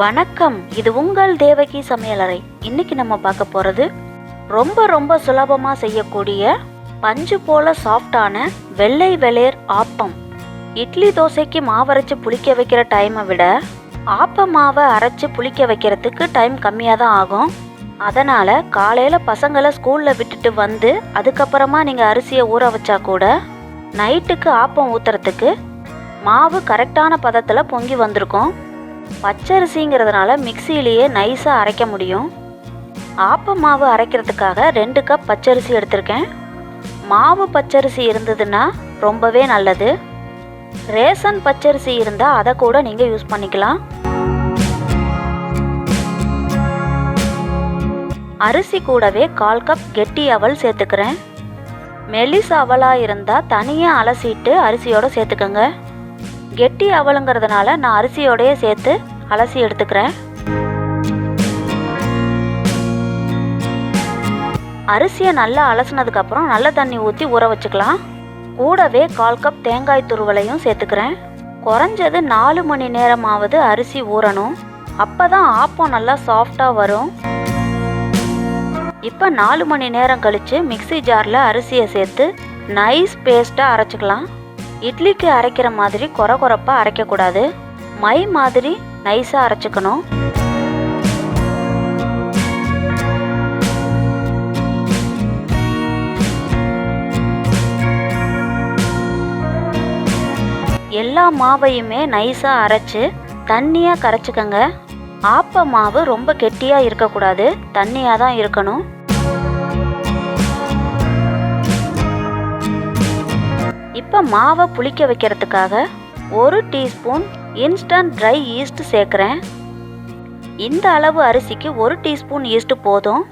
வணக்கம். இது உங்கள் தேவகி சமையலறை. இன்னைக்கு நம்ம பார்க்க போகிறது ரொம்ப ரொம்ப சுலபமாக செய்யக்கூடிய பஞ்சு போல சாஃப்டான வெள்ளை வெளேர் ஆப்பம். இட்லி தோசைக்கு மாவரைச்சு புளிக்க வைக்கிற டைமை விட ஆப்ப மாவை அரைச்சு புளிக்க வைக்கிறதுக்கு டைம் கம்மியாக தான் ஆகும். அதனால் காலையில் பசங்களை ஸ்கூலில் விட்டுட்டு வந்து அதுக்கப்புறமா நீங்கள் அரிசியை ஊற வச்சா கூட நைட்டுக்கு ஆப்பம் ஊற்றுறதுக்கு மாவு கரெக்டான பதத்தில் பொங்கி வந்திருக்கும். பச்சரிசிங்கிறதுனால மிக்சியிலேயே நைஸாக அரைக்க முடியும். ஆப்ப மாவு அரைக்கிறதுக்காக ரெண்டு கப் பச்சரிசி எடுத்திருக்கேன். மாவு பச்சரிசி இருந்ததுன்னா ரொம்பவே நல்லது. ரேசன் பச்சரிசி இருந்தால் அதை கூட நீங்கள் யூஸ் பண்ணிக்கலாம். அரிசி கூடவே கால் கப் கெட்டி அவல் சேர்த்துக்கிறேன். மெலிஸ் அவலாக இருந்தால் தனியாக அலசிட்டு அரிசியோடு சேர்த்துக்கோங்க. கெட்டி அவலுங்கிறதுனால நான் அரிசியோடையே சேர்த்து அலசி எடுத்துக்கிறேன். அரிசியை நல்லா அலசினதுக்கப்புறம் நல்ல தண்ணி ஊற்றி ஊற வச்சுக்கலாம். கூடவே கால் கப் தேங்காய் துருவலையும் சேர்த்துக்கிறேன். குறைஞ்சது நாலு மணி நேரமாவது அரிசி ஊறணும். அப்போ தான் ஆப்பம் நல்லா சாஃப்டாக வரும். இப்போ நாலு மணி நேரம் கழித்து மிக்ஸி ஜாரில் அரிசியை சேர்த்து நைஸ் பேஸ்ட்டாக அரைச்சிக்கலாம். இட்லிக்கு அரைக்கிற மாதிரி கொர கொரப்பாக அரைக்கக்கூடாது. மை மாதிரி நைஸாக அரைச்சிக்கணும். எல்லா மாவையுமே நைஸாக அரைச்சு தண்ணியாக கரைச்சிக்கங்க. ஆப்ப மாவு ரொம்ப கெட்டியாக இருக்கக்கூடாது. தண்ணியாக தான் இருக்கணும். இப்போ மாவை புளிக்க வைக்கிறதுக்காக ஒரு டீஸ்பூன் இன்ஸ்டன்ட் ட்ரை ஈஸ்ட் சேர்க்குறேன். இந்த அளவு அரிசிக்கு ஒரு டீஸ்பூன் ஈஸ்ட் போதும்.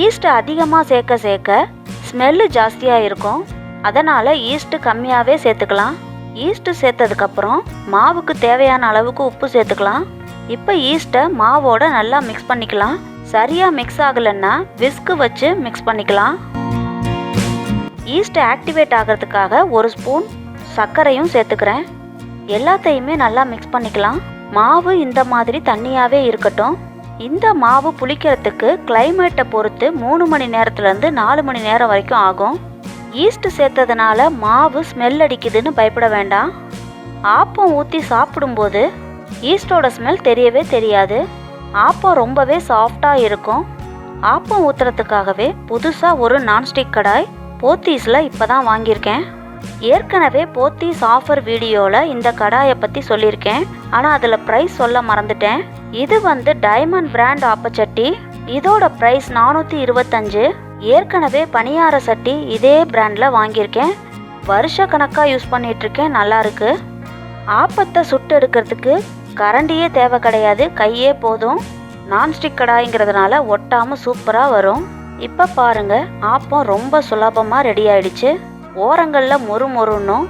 ஈஸ்ட் அதிகமாக சேர்க்க சேர்க்க ஸ்மெல்லு ஜாஸ்தியாக இருக்கும். அதனால் ஈஸ்ட்டு கம்மியாகவே சேர்த்துக்கலாம். ஈஸ்ட்டு சேர்த்ததுக்கப்புறம் மாவுக்கு தேவையான அளவுக்கு உப்பு சேர்த்துக்கலாம். இப்போ ஈஸ்ட்டை மாவோட நல்லா மிக்ஸ் பண்ணிக்கலாம். சரியாக மிக்ஸ் ஆகலைன்னா விஸ்கு வச்சு மிக்ஸ் பண்ணிக்கலாம். ஈஸ்ட் ஆக்டிவேட் ஆகிறதுக்காக ஒரு ஸ்பூன் சர்க்கரையும் சேர்த்துக்கிறேன். எல்லாத்தையுமே நல்லா மிக்ஸ் பண்ணிக்கலாம். மாவு இந்த மாதிரி தண்ணியாகவே இருக்கட்டும். இந்த மாவு புளிக்கிறதுக்கு கிளைமேட்டை பொறுத்து மூணு மணி நேரத்துலேருந்து நாலு மணி நேரம் வரைக்கும் ஆகும். ஈஸ்ட் சேர்த்ததுனால மாவு ஸ்மெல் அடிக்குதுன்னு பயப்பட வேண்டாம். ஆப்பம் ஊற்றி சாப்பிடும்போது ஈஸ்டோட ஸ்மெல் தெரியவே தெரியாது. ஆப்பம் ரொம்பவே சாஃப்டாக இருக்கும். ஆப்பம் ஊற்றுறதுக்காகவே புதுசாக ஒரு நான்ஸ்டிக் கடாய் போத்தீஸில் இப்போ தான் வாங்கியிருக்கேன். ஏற்கனவே போத்தீஸ் ஆஃபர் வீடியோவில் இந்த கடாயை பற்றி சொல்லியிருக்கேன். ஆனால் அதில் ப்ரைஸ் சொல்ல மறந்துட்டேன். இது வந்து டைமண்ட் பிராண்ட் ஆப்பச்சட்டி இதோட ப்ரைஸ் நானூற்றி இருபத்தஞ்சு. ஏற்கனவே பணியார சட்டி இதே பிராண்டில் வாங்கியிருக்கேன். வருஷ கணக்காக யூஸ் பண்ணிகிட்ருக்கேன் நல்லாயிருக்கு ஆப்பத்தை சுட்டு எடுக்கிறதுக்கு கரண்டியே தேவை கிடையாது கையே போதும். நான்ஸ்டிக் கடாய்ங்கிறதுனால ஒட்டாமல் சூப்பராக வரும். இப்போ பாருங்க ஆப்பம் ரொம்ப சுலபமாக ரெடி ஆயிடுச்சு. ஓரங்களில் மொறு மொறுன்னும்.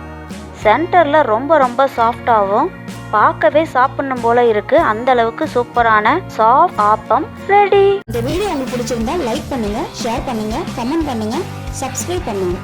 சென்டரில் ரொம்ப ரொம்ப சாஃப்டாகவும் பார்க்கவே சாப்பிடணும் போல இருக்கு. அந்த அளவுக்கு சூப்பரான சாஃப்ட் ஆப்பம் ரெடி இந்த வீடியோ உங்களுக்கு பிடிச்சிருந்தா லைக் பண்ணுங்க ஷேர் பண்ணுங்க கமெண்ட் பண்ணுங்க சப்ஸ்கிரைப் பண்ணுங்க.